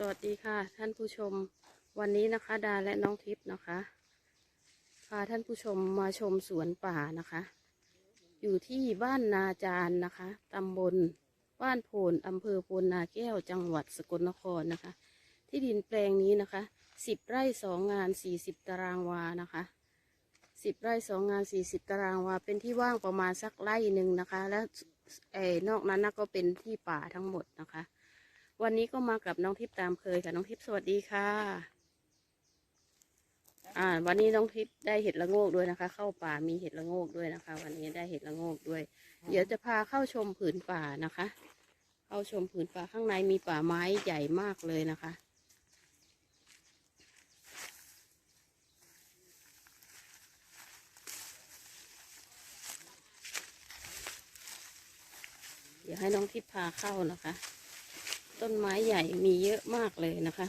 สวัสดีค่ะ ท่านผู้ชมวันนี้นะคะ ดาและน้องทิพย์นะคะพาท่านผู้ชมมาชมสวนป่านะคะ อยู่ที่บ้านนาจารนะคะตำบลบ้านโพนอำเภอโพนนาแก้วจังหวัดสกลนครนะคะ ที่ดินแปลงนี้นะคะสิบไร่สองงานสี่สิบตารางวานะคะสิบไร่สองงานสี่สิบตารางวาเป็นที่ว่างประมาณสักไร่หนึ่งนะคะ และเออนอกนั้นนะก็เป็นที่ป่าทั้งหมดนะคะ วันนี้ก็มากับน้องทิพย์ตามเคยค่ะ น้องทิพย์สวัสดีค่ะ อ่า วันนี้น้องทิพย์ได้เห็ดละโงกด้วยนะคะ เข้าป่ามีเห็ดละโงกด้วยนะคะ วันนี้ได้เห็ดละโงกด้วย เดี๋ยวจะพาเข้าชมผืนป่านะคะ เข้าชมผืนป่าข้างในมีป่าไม้ใหญ่มากเลยนะคะเดี๋ยวให้น้องทิพย์พาเข้านะคะ ต้นไม้ใหญ่มีเยอะมากเลยนะคะ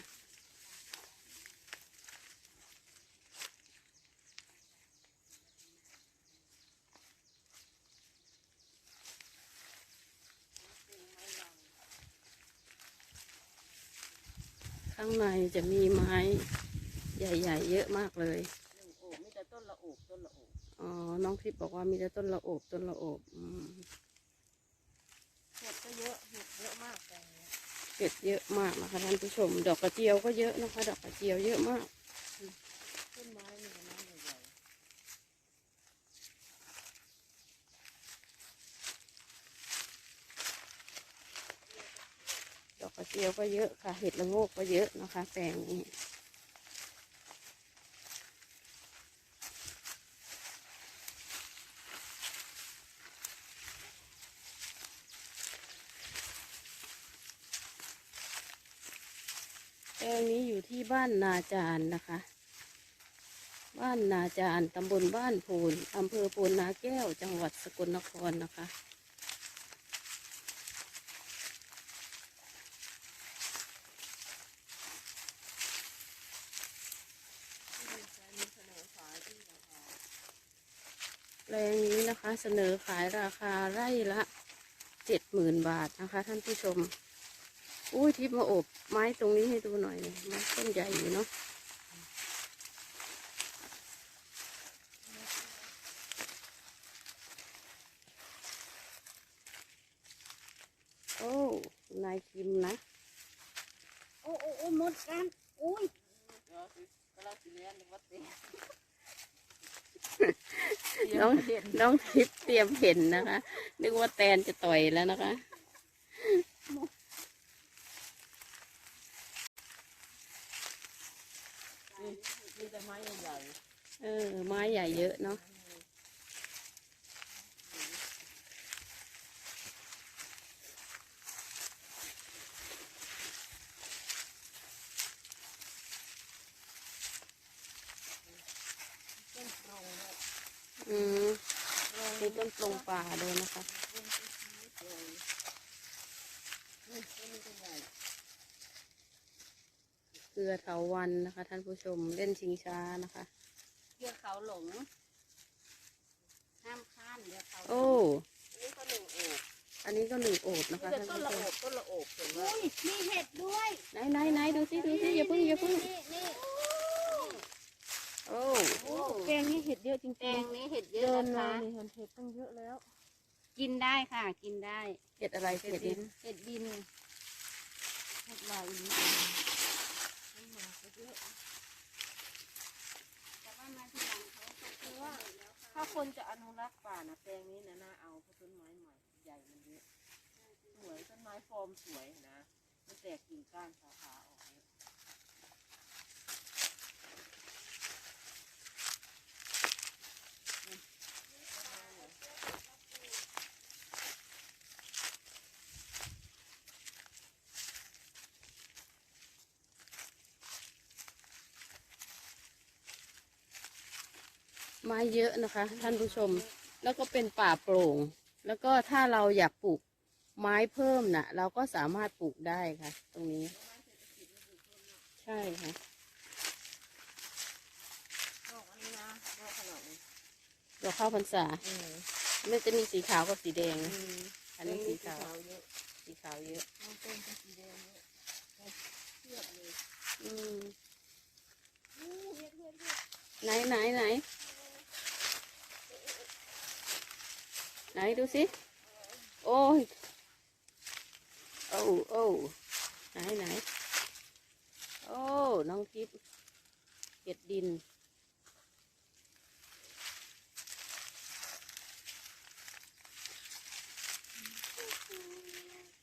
ข้างในจะมีไม้ใหญ่ ๆ เยอะมากเลยหนึ่งโอบมีแต่ต้นละโอบต้นละโอบอ๋อ น้องทิพย์บอกว่ามีแต่ต้นละโอบต้นละโอบอืมเห็ดก็เยอะ เห็ดเยอะมากแต่เนี้ย เก็ดเยอะมากนะคะท่านผู้ชม ดอกกระเจียวก็เยอะนะคะ ดอกกระเจียวเยอะมากต้นไม้เนี่ยนะใหญ่ดอกกระเจียวก็เยอะค่ะ เห็ดละโงกก็เยอะนะคะแปลงนี้ แปลงนี้อยู่ที่บ้านนาจารนะคะ บ้านนาจารตำบลบ้านโพนอำเภอโพนนาแก้ว จังหวัดสกลนครนะคะมีเสนอขายที่ราคาแปลงนี้นะคะเสนอขายราคาไร่ละเจ็ดหมื่นบาทนะคะท่านผู้ชม อุ้ยทิพย์มาอบไม้ตรงนี้ให้ดูหน่อยเลยไม้ต้นใหญ่อยู่เนาะโอ้นายคิมนะโอ้โอ้โอ้หมดกันอุ้ยเดี๋ยวสิกำลังสิเลี้ยงนึกว่าเตะน้องน้องทิพย์เตรียมเห็นนะคะ นึกว่าแตนจะต่อยแล้วนะคะ นี่มีแต่ ไม้ใหญ่เออ ไม้ใหญ่เยอะเนาะอืมมีต้นปลงป่าด้วยนะคะ ต้นนี้ใหญ่นี่ต้นนี้ก็ใหญ่ เกลือเถาวันนะคะ ท่านผู้ชมเล่นชิงช้านะคะเกี่ยวเขาหลง ห้ามข้ามเดี๋ยวเขาหลงโอ้อันนี้ก็หนึ่งโอบอันนี้ก็หนึ่งโอบนะมีคะแต่ท่านต้นผู้ละชมโอบต้นละโอบเห็นไหมอุ้ยมีเห็ดด้วยไหนไหนไหนดูสิดูสิอย่าเพิ่งอย่าเพิ่งนี่นี่โอ้โอ้แกงนี้เห็ดเยอะจริงแตงนี้เห็ดเยๆอะเดินนะมาคะนี่เห็นเห็ดตั้งเยอะแล้ว กินได้ค่ะ กินได้ เห็ดอะไรเห็เห็ดดดินี้นเห็ดดินเห็ดลายอีกมันมาก็ เยอะแต่ว่ามาทีหลังเขาก็คือว่าถ้าคนจะอนุรักษ์ป่านะแปลงนี้นะน่าเอาเพราะต้นไม้ใหม่ใหญ่มันเยอะสวยต้นไม้ฟอร์มสวยนะมันแตกกิ่งก้านสาขาอ ไม้เยอะนะคะ ท่านผู้ชม แล้วก็เป็นป่าโปร่ง แล้วก็ถ้าเราอยากปลูกไม้เพิ่มน่ะ เราก็สามารถปลูกได้ค่ะ ตรงนี้ ใช่ค่ะดอกอันนี้นะดอกขนาดนี้ดอกข้าวพรรษาอืมมันจะมีสีขาวกับสีแดงอืมอันนี้สีขาวเยอะสีขาวเยอะต้นก็สีแดงเยอะเทียบอืมไหนไหนไหน ไหนดูสิ โอ้ยโอ้โอ้ไหนไหน โอ้ น้องทิพย์เห็ดดิน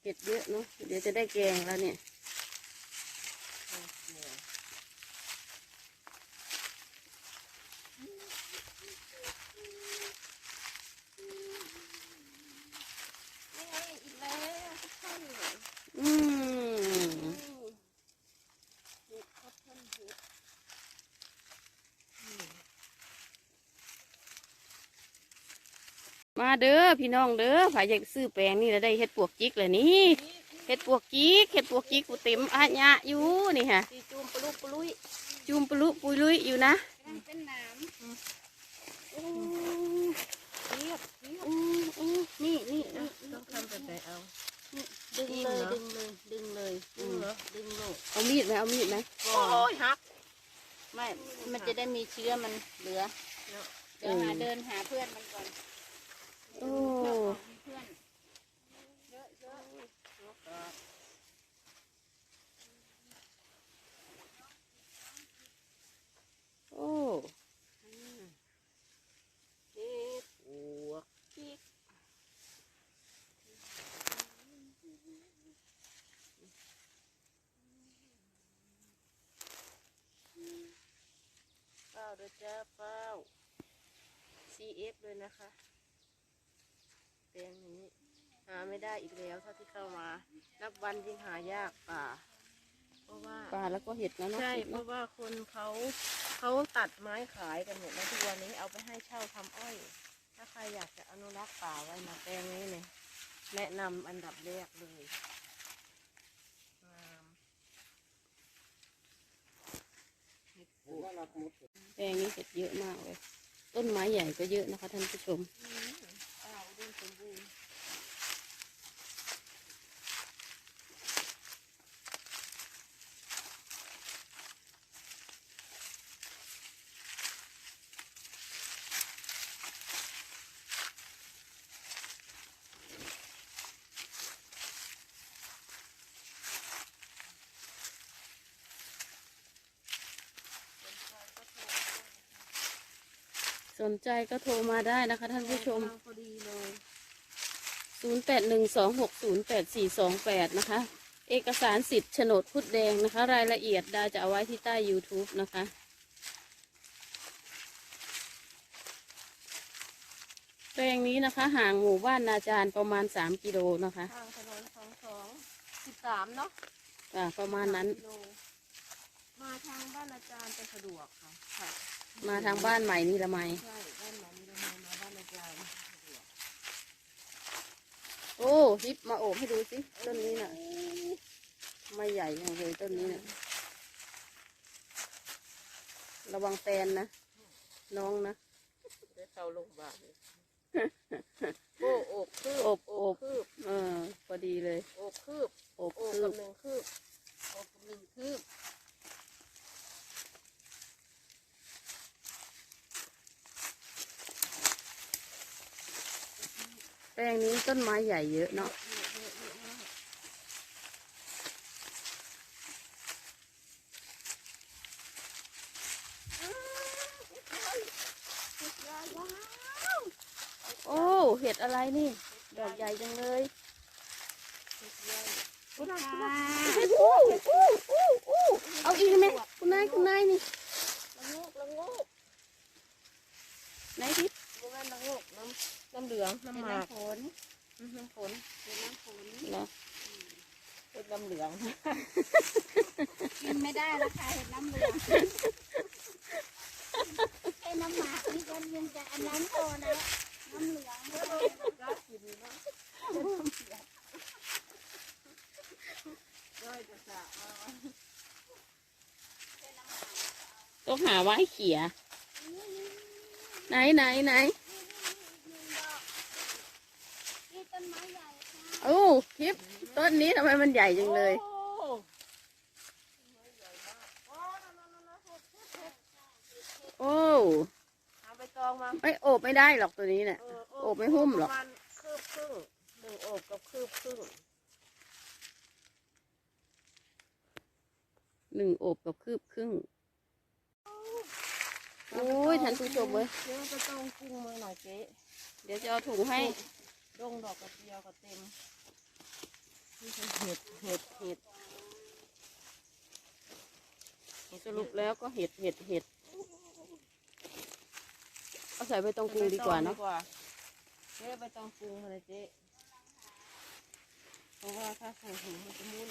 เห็ดเยอะเนาะ เดี๋ยวจะได้แกงแล้วเนี่ย นี่ไงอีกแล้วทุกท่าน อืม เห็ดครับท่านเห็ด มาเด้อพี่น้องเด้อผายอยากซื้อแปลงนี่แล้วได้เห็ดปวกจิกเลยนี่เห็ดปวกจิกเห็ดปวกจิกกูเต็มอาญะอยู่นี่ค่ะตีจูมปลุกปลุยจุ่มปลุปุยลุยอยู่นะกำลังเป็นหนามอู้เรียบเรียบอู้อู้นี่นี่นี่ต้องทำแบบไหนเอาดึงอิ่เลมยเหรอดึงเลยดึงเลยอืดึงมเหรอดึงโลกเอามีดไหมเอามีดไหมโอ้ยหักไม่มันจะได้มีเชื้อมันเหลือเนาะเดี๋ยวหาเดินหาเพื่อนมันก่อน โอ้ มีเพื่อนเยอะเยอะ โอ้ เฮ็ดปวก เป้าเด้อจ้าเป้า CF เลยนะคะแปลงนี้หาไม่ได้อีกแล้วเท่าที่เข้ามา นับวันยิ่งหายากป่า เพราะว่าปลาแล้วก็เห็ดนะเนาะใช่เห็ดเพเนาะราะว่าคนเขาเขาตัดไม้ขายกันหมดแล้วทุกวันนี้เอาไปให้เช่าทำอ้อย ถ้าใครอยากจะอนุรักษ์ป่าไว้นะแปลงนี้เนี่ยแนะนำอันดับแรกเลยงามเห็ดปวก แปลงนี้เห็ดเยอะมากเลย ต้นไม้ใหญ่ก็เยอะนะคะท่านผู้ชม ป่าอุดมสมบูรณ์ ส นใจก็โทรมาได้นะคะ ท่านผู้ชมกำลังพอดีเลย 0812608428 นะคะ เอกสารสิทธิ์โฉนดพุดแดงนะคะ รายละเอียดดาจะเอาไว้ที่ใต้ YouTube นะคะแปลงนี้นะคะ ห่างหมู่บ้านนาจารประมาณ 3 กิโลนะคะ ทางถนนสองสองสิบสามเนาะอ่า ประมาณนั้น กิโลมาทางบ้านอาจารย์จะสะดวกค่ะค่ะ มาทางบ้านใหม่นี่ละไมใช่บ้านหมอมีละไมมาบ้านอาจารย์สะดวกโอ้ฮิปมาโอบให้ดูสิต้นนี้น่ะ ไม่ใหญ่อย่างเลยต้นนี้น่ะ ระวังแตนนะ น้องนะได้เข้าโรงพยาบาลเลยโอ้โอบคืบ โอบโอบ คืบ เออ พอดีเลย โอบคืบ โอบ โอบ คื กับบ หนึ่งคืบ โอ้หนึ่งคืบ แปลงนี้ ต้นไม้ใหญ่เยอะเนาะโอ้เห็ดอะไรนี่ ดอกใหญ่จังเลยคุณค่ะเห็ดอู้อู้อู้อู้เอาอีกไหมคุณนายคุณนายนี่ละโงกละโงกไหนทิพย์ละงกน้ำน้ำเหลืองน้ำหมาก น้ำฝนอืมน้ำฝนเป็นน้ำฝนเหรอเป็นน้ำเหลืองกินไม่ได้แล้วค่ะเห็ดน้ำเหลืองแค่น้ำหมากนี่ก็ยังจะอันนั้นพอแล้วน้ำเหลืองไม่ต้องกล้ากินเนาะด้อยจะสะเอาต้องหาไว้เขี่ยไหนไหนไหนนี่ คลิปต้นนี้ทำไมมันใหญ่จังเลย โอ้เอาไม่โอบไม่ได้หรอกตัวนี้เนี่ย โอบไม่หุ้มหรอกหนึ่งโอบกับคืบครึ่งหนึ่งอบกับคืบครึ่งโอ้ยท่านผู้ชมเว้ยเดี๋ยวจะต้องกุ้งมืหน่อยเจ๊เดี๋ยวจะเอาถุงให้ ดงดอกกระเจียวกับเต็ม เห็ดเห็ดเห็ดสรุปแล้วก็เห็ดเห็ดเห็ดเอาใส่ไปตรงกรุงดีกว่าเนาะดีกว่าเจ๊ไปต้องปรุงเลยเจ๊เพราะว่าถ้าใส่ถุงมันจะมุ่น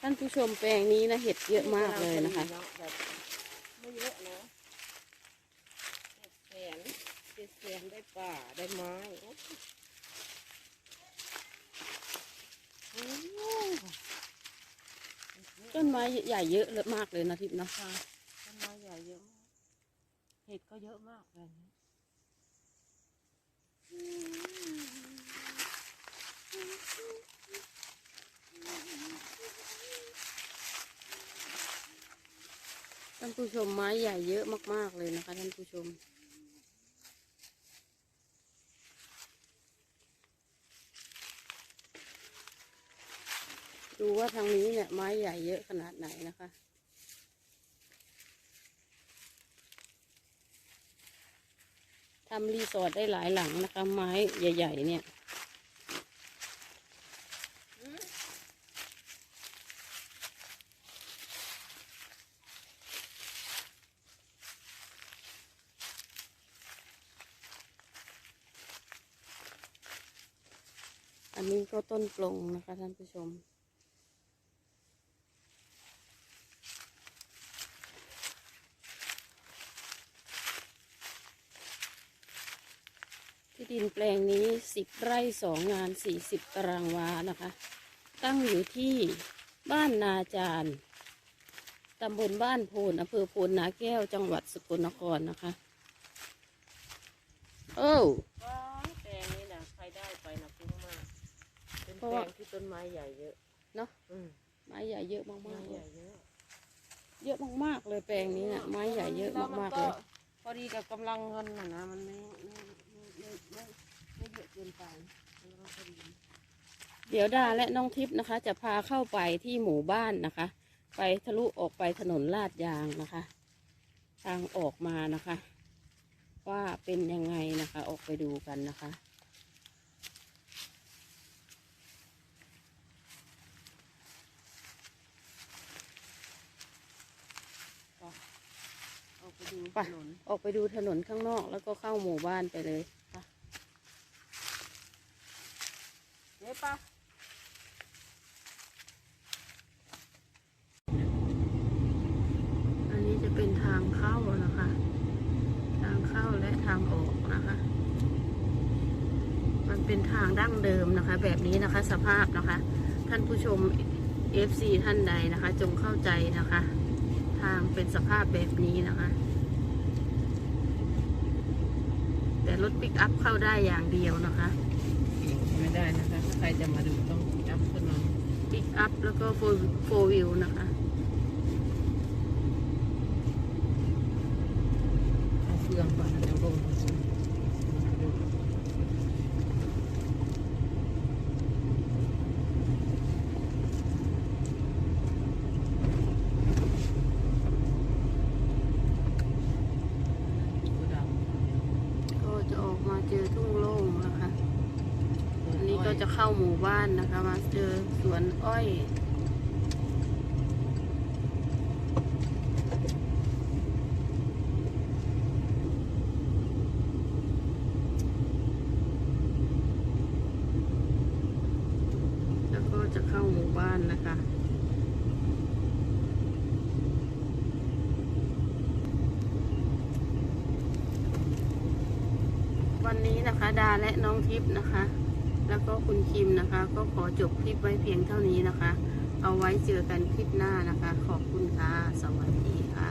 ท่านผู้ชมแปลงนี้นะเห็ดเยอะมากเลยนะคะ แบบไม่เยอะนะเจ็ดแสน เจ็ดแสนได้ป่าได้ไม้โอ้โหต้นไม้ใหญ่เยอะเลยมากเลยนะทิพย์เนาะค่ะต้นไม้ใหญ่เยอะมากเห็ดก็เยอะมากเลยนะท่านผู้ชมไม้ใหญ่เยอะมากๆเลยนะคะท่านผู้ชม ดูว่าทางนี้เนี่ยไม้ใหญ่เยอะขนาดไหนนะคะ ทำรีสอร์ทได้หลายหลังนะคะ ไม้ใหญ่ ๆ เนี่ยอันนี้ก็ต้นปลงนะคะท่านผู้ชม ดินแปลงนี้สิบไร่สองงานสี่สิบตารางวานะคะ ตั้งอยู่ที่บ้านนาจารตำบลบ้านโพนอำเภอโพนนาแก้วจังหวัดสกลนครนะคะโอ้วว้าวแปลงนี้นะใครได้ไปนะคุ้มมาก เป็นเพราะแปลว่างที่ต้นไม้ใหญ่เยอะเนาะอืมไม้ใหญ่เยอะไม้มากๆใหเลญ่ยเยอะ เยอะมากๆเลยแปลงนี้นะไม้ใหญ่เยอะมากๆเลยพ อดีกับกำลังเงินนะนะมันไม่ไม่ไม่ไม่ไม่เยอะเกินไปมันก็พอดีเดี๋ยวดาและน้องทิพย์นะคะ จะพาเข้าไปที่หมู่บ้านนะคะ ไปทะลุออกไปถนนลาดยางนะคะ ทางออกมานะคะ ว่าเป็นยังไงนะคะ ออกไปดูกันนะคะ ออกไป ดูไปถนนออกไปดูถนนข้างนอกแล้วก็เข้าหมู่บ้านไปเลยค่ะเดี๋ยวปะอันนี้จะเป็นทางเข้านะคะ ทางเข้าและทางออกนะคะ มันเป็นทางดั้งเดิมนะคะ แบบนี้นะคะสภาพนะคะ ท่านผู้ชม FC ท่านใดนะคะ จงเข้าใจนะคะ ทางเป็นสภาพแบบนี้นะคะ แต่ รถปิกอัพเข้าได้อย่างเดียวนะคะไม่ได้นะคะ ถ้าใครจะมาดูต้องจับขึ้นมาปิกอัพแล้วก็โฟวิวนะคะ เอาเฟืองก่อนนะจะลงดู ก็จะออก มาเจอทุ่งโล่งนะคะ อันนี้ก็จะเข้าหมู่บ้านนะคะ มาเจอสวนอ้อย แล้วก็จะเข้าหมู่บ้านนะคะ วันนี้นะคะ ดาและน้องทิพย์นะคะ แล้วก็คุณคิมนะคะ ก็ขอจบคลิปไว้เพียงเท่านี้นะคะ เอาไว้เจอกันคลิปหน้านะคะ ขอบคุณค่ะ สวัสดีค่ะ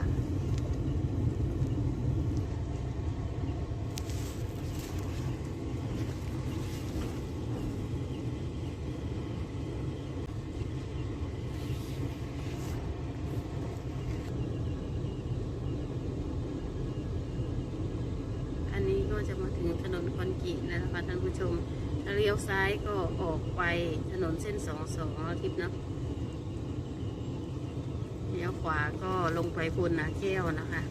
จะมาถึงถนนคอนกรีตแล้วนะคะท่านผู้ชม ถ้าเลี้ยวซ้ายก็ออกไปถนนเส้นสองสองทิพย์นะเลี้ยวขวาก็ลงไปบนนาแก้วนะคะ